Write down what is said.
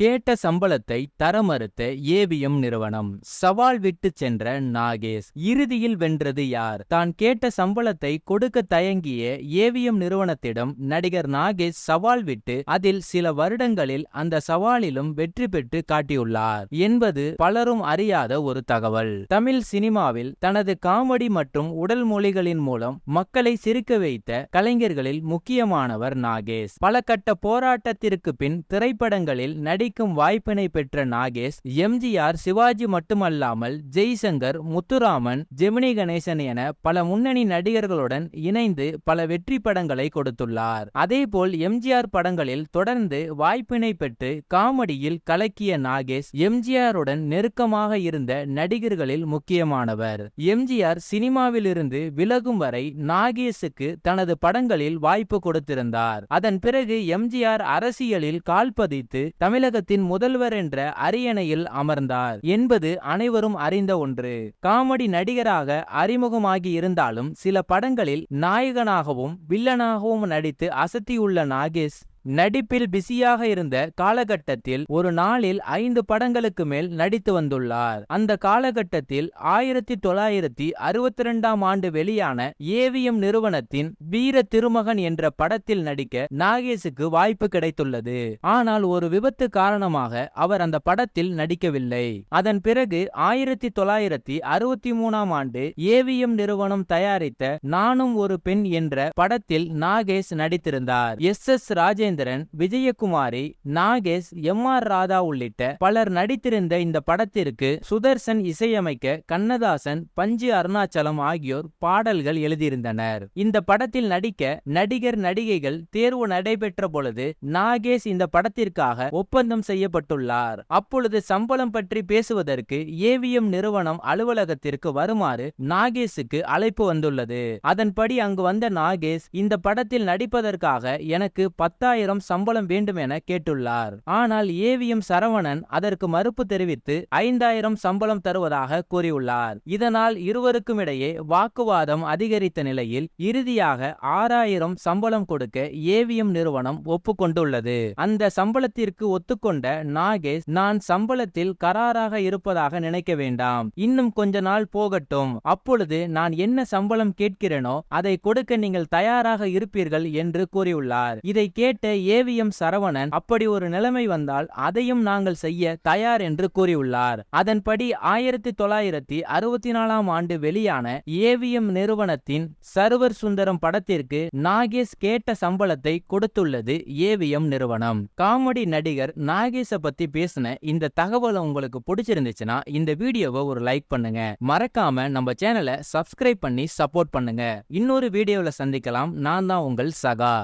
கேட்ட சம்பளத்தை தர மறுத்த ஏவிஎம் நிறுவனம். சவால் விட்டு சென்ற நாகேஷ் இறுதியில் வென்றது யார்? தான் கேட்ட சம்பளத்தை கொடுக்க தயங்கிய ஏவிஎம் நிறுவனத்திடம் நடிகர் நாகேஷ் சவால் விட்டு அதில் சில வருடங்களில் அந்த சவாலிலும் வெற்றி பெற்று காட்டியுள்ளார் என்பது பலரும் அறியாத ஒரு தகவல். தமிழ் சினிமாவில் தனது காமெடி மற்றும் உடல் மொழிகளின் மூலம் மக்களை சிரிக்க வைத்த கலைஞர்களில் முக்கியமானவர் நாகேஷ். பல கட்ட போராட்டத்திற்கு பின் திரைப்படங்களில் நடி நடிக்கும் வாய்ப்பினை பெற்ற நாகேஷ் எம்ஜிஆர் சிவாஜி மட்டுமல்லாமல் ஜெய்சங்கர் முத்துராமன் ஜெமினி கணேசன் என பல முன்னணி நடிகர்களுடன் இணைந்து பல வெற்றி படங்களை கொடுத்துள்ளார். அதேபோல் எம்ஜிஆர் படங்களில் தொடர்ந்து வாய்ப்பினை பெற்று காமெடியில் கலக்கிய நாகேஷ் எம்ஜிஆருடன் நெருக்கமாக இருந்த நடிகர்களில் முக்கியமானவர். எம்ஜிஆர் சினிமாவிலிருந்து விலகும் வரை நாகேஷுக்கு தனது படங்களில் வாய்ப்பு கொடுத்திருந்தார். அதன் பிறகு எம்ஜிஆர் அரசியலில் கால்பதித்து தமிழக தமிழகத்தின் முதல்வர் என்ற அரியணையில் அமர்ந்தார். என்பது அனைவரும் அறிந்த ஒன்று. காமெடி நடிகராக அறிமுகமாகி இருந்தாலும் சில படங்களில் நாயகனாகவும் வில்லனாகவும் நடித்து அசத்தியுள்ள நாகேஷ் நடிப்பில் பிஸியாக இருந்த காலகட்டத்தில் ஒரு நாளில் ஐந்து படங்களுக்கு மேல் நடித்து வந்துள்ளார். அந்த காலகட்டத்தில் ஆயிரத்தி தொள்ளாயிரத்தி அறுபத்தி ரெண்டாம் ஆண்டு வெளியான ஏவிஎம் நிறுவனத்தின் வீர திருமகன் என்ற படத்தில் நடிக்க நாகேஷுக்கு வாய்ப்பு கிடைத்துள்ளது. ஆனால் ஒரு விபத்து காரணமாக அவர் அந்த படத்தில் நடிக்கவில்லை. அதன் பிறகு ஆயிரத்தி தொள்ளாயிரத்தி அறுபத்தி மூணாம் ஆண்டு ஏவிஎம் நிறுவனம் தயாரித்த நானும் ஒரு பெண் என்ற படத்தில் நாகேஷ் நடித்திருந்தார். S S Rajendra Rajendran Vijayakumari Nagesh M R Radha உள்ளிட்ட பலர் நடித்திருந்த இந்த படத்திற்கு சுதர்சன் இசையமைக்க கண்ணதாசன் பஞ்சு அருணாச்சலம் ஆகியோர் பாடல்கள் எழுதியிருந்தனர். இந்த படத்தில் நடிக்க நடிகர் நடிகைகள் தேர்வு நடைபெற்ற பொழுது நாகேஷ் இந்த படத்திற்காக ஒப்பந்தம் செய்யப்பட்டுள்ளார். அப்பொழுது சம்பளம் பற்றி பேசுவதற்கு ஏவிஎம் நிறுவனம் அலுவலகத்திற்கு வருமாறு நாகேஷுக்கு அழைப்பு வந்துள்ளது. அதன்படி அங்கு வந்த நாகேஷ் இந்த படத்தில் நடிப்பதற்காக எனக்கு பத்தாயிரம் சம்பளம் வேண்டும் என கேட்டுள்ளார். ஆனால் ஏவிஎம் சரவணன் அதற்கு மறுப்பு தெரிவித்து ஐந்தாயிரம் சம்பளம் தருவதாக கூறியுள்ளார். இதனால் இருவருக்கும் இடையே வாக்குவாதம் அதிகரித்த நிலையில் இறுதியாக ஆறாயிரம் சம்பளம் கொடுக்க ஏவிஎம் நிறுவனம் ஒப்புக்கொண்டுள்ளது. அந்த சம்பளத்திற்கு ஒத்துக்கொண்ட நாகேஷ் நான் சம்பளத்தில் கராராக இருப்பதாக நினைக்க வேண்டாம். இன்னும் கொஞ்ச நாள் போகட்டும். அப்பொழுது நான் என்ன சம்பளம் கேட்கிறேனோ அதை கொடுக்க நீங்கள் தயாராக இருப்பீர்கள் என்று கூறியுள்ளார். இதை கேட்ட ஏவிஎம் சரவணன் அப்படி ஒரு நிலைமை வந்தால் அதையும் நாங்கள் செய்ய தயார் என்று கூறியுள்ளார். அதன்படி ஆயிரத்தி தொள்ளாயிரத்தி அறுபத்தி நாலாம் ஆண்டு வெளியான ஏவிஎம் நிறுவனத்தின் சர்வர் சுந்தரம் படத்திற்கு நாகேஷ் கேட்ட சம்பளத்தை கொடுத்துள்ளது ஏவிஎம் நிறுவனம். காமெடி நடிகர் நாகேஷை பத்தி பேசின இந்த தகவல் உங்களுக்கு பிடிச்சிருந்துச்சுன்னா இந்த வீடியோவை ஒரு லைக் பண்ணுங்க. மறக்காம நம்ம சேனலை சப்ஸ்கிரைப் பண்ணி சப்போர்ட் பண்ணுங்க. இன்னொரு வீடியோவில் சந்திக்கலாம். நான் தான் உங்கள் சகா.